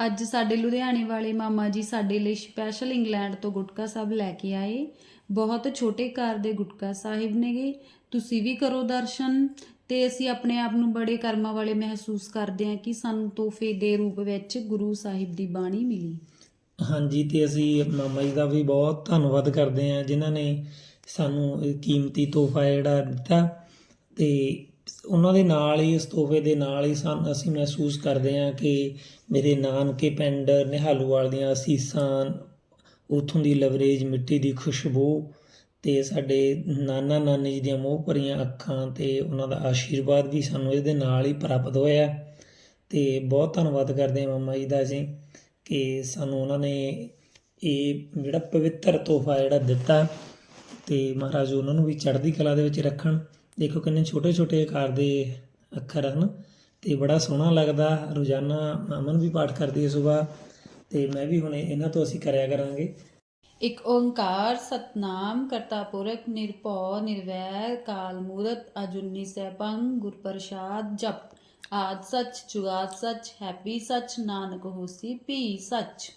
ਅੱਜ ਸਾਡੇ ਲੁਧਿਆਣੇ ਵਾਲੇ ਮਾਮਾ ਜੀ ਸਾਡੇ ਲਈ ਸਪੈਸ਼ਲ ਇੰਗਲੈਂਡ ਤੋਂ ਗੁਟਕਾ ਸਾਹਿਬ ਲੈ ਕੇ ਆਏ। ਬਹੁਤ ਛੋਟੇ ਕਾਰ ਦੇ ਗੁਟਕਾ ਸਾਹਿਬ ਨੇਗੇ। ਤੁਸੀਂ ਵੀ ਕਰੋ ਦਰਸ਼ਨ ਤੇ ਅਸੀਂ ਆਪਣੇ ਆਪ ਨੂੰ ਬੜੇ ਕਰਮਾਂ ਵਾਲੇ ਮਹਿਸੂਸ ਕਰਦੇ ਹਾਂ ਕਿ ਸਾਨੂੰ ਤੋਹਫੇ ਦੇ ਰੂਪ ਵਿੱਚ ਗੁਰੂ ਸਾਹਿਬ ਦੀ ਬਾਣੀ ਮਿਲੀ। ਹਾਂਜੀ, ਤੇ ਅਸੀਂ ਮਾਮਾ ਜੀ ਦਾ ਵੀ ਬਹੁਤ ਧੰਨਵਾਦ ਕਰਦੇ ਹਾਂ ਜਿਨ੍ਹਾਂ ਨੇ ਸਾਨੂੰ ਇਹ ਕੀਮਤੀ ਤੋਹਫਾ ਜਿਹੜਾ ਦਿੱਤਾ ਤੇ ਉਹਨਾਂ ਦੇ ਨਾਲ ਹੀ, ਇਸ ਤੋਹਫੇ ਦੇ ਨਾਲ ਹੀ ਸਾਨੂੰ ਅਸੀਂ ਮਹਿਸੂਸ ਕਰਦੇ ਹਾਂ ਕਿ ਮੇਰੇ ਨਾਨਕੇ ਪਿੰਡ ਨਿਹਾਲੂਵਾਲ ਦੀਆਂ ਅਸੀਸਾਂ, ਉਥੋਂ ਦੀ ਲਵਰੇਜ ਮਿੱਟੀ ਦੀ ਖੁਸ਼ਬੂ ਤੇ ਸਾਡੇ ਨਾਨਾ ਨਾਨੀ ਜੀ ਦੀਆਂ ਮੋਹ ਭਰੀਆਂ ਅੱਖਾਂ ਤੇ ਉਹਨਾਂ ਦਾ ਆਸ਼ੀਰਵਾਦ ਵੀ ਸਾਨੂੰ ਇਹਦੇ ਨਾਲ ਹੀ ਪ੍ਰਾਪਤ ਹੋਇਆ। ਤੇ ਬਹੁਤ ਧੰਨਵਾਦ ਕਰਦੇ ਹਾਂ ਮਾਮਾ ਜੀ ਦਾ ਅਸੀਂ ਕਿ ਸਾਨੂੰ ਉਹਨਾਂ ਨੇ ਇਹ ਜਿਹੜਾ ਪਵਿੱਤਰ ਤੋਹਫਾ ਜਿਹੜਾ ਦਿੱਤਾ ਤੇ ਮਹਾਰਾਜ ਉਹਨਾਂ ਨੂੰ ਵੀ ਚੜ੍ਹਦੀ ਕਲਾ ਦੇ ਵਿੱਚ ਰੱਖਣ। ਦੇਖੋ ਕਿੰਨੇ ਛੋਟੇ ਛੋਟੇ ਆਕਾਰ ਦੇ ਅੱਖਰ ਹਨ ਤੇ ਬੜਾ ਸੋਹਣਾ ਲੱਗਦਾ। ਰੋਜ਼ਾਨਾ ਅਮਨ ਵੀ ਪਾਠ ਕਰਦੀ ਹੈ ਸਵੇਰ ਤੇ ਮੈਂ ਵੀ ਹੁਣ ਇਹਨਾਂ ਤੋਂ ਅਸੀਂ ਕਰਿਆ ਕਰਾਂਗੇ। ਇੱਕ ਓੰਕਾਰ ਸਤਨਾਮ ਕਰਤਾ ਪੁਰਖ ਨਿਰਭਉ ਨਿਰਵੈਰ ਕਾਲ ਮੂਰਤ ਅਜੂਨੀ ਸੈਭੰ ਗੁਰ ਪ੍ਰਸਾਦ ਜਪ। ਆਦ ਸੱਚ ਜੁਗਾਦ ਸੱਚ, ਹੈਪੀ ਸੱਚ, ਨਾਨਕ ਹੋਸੀ ਭੀ ਸੱਚ।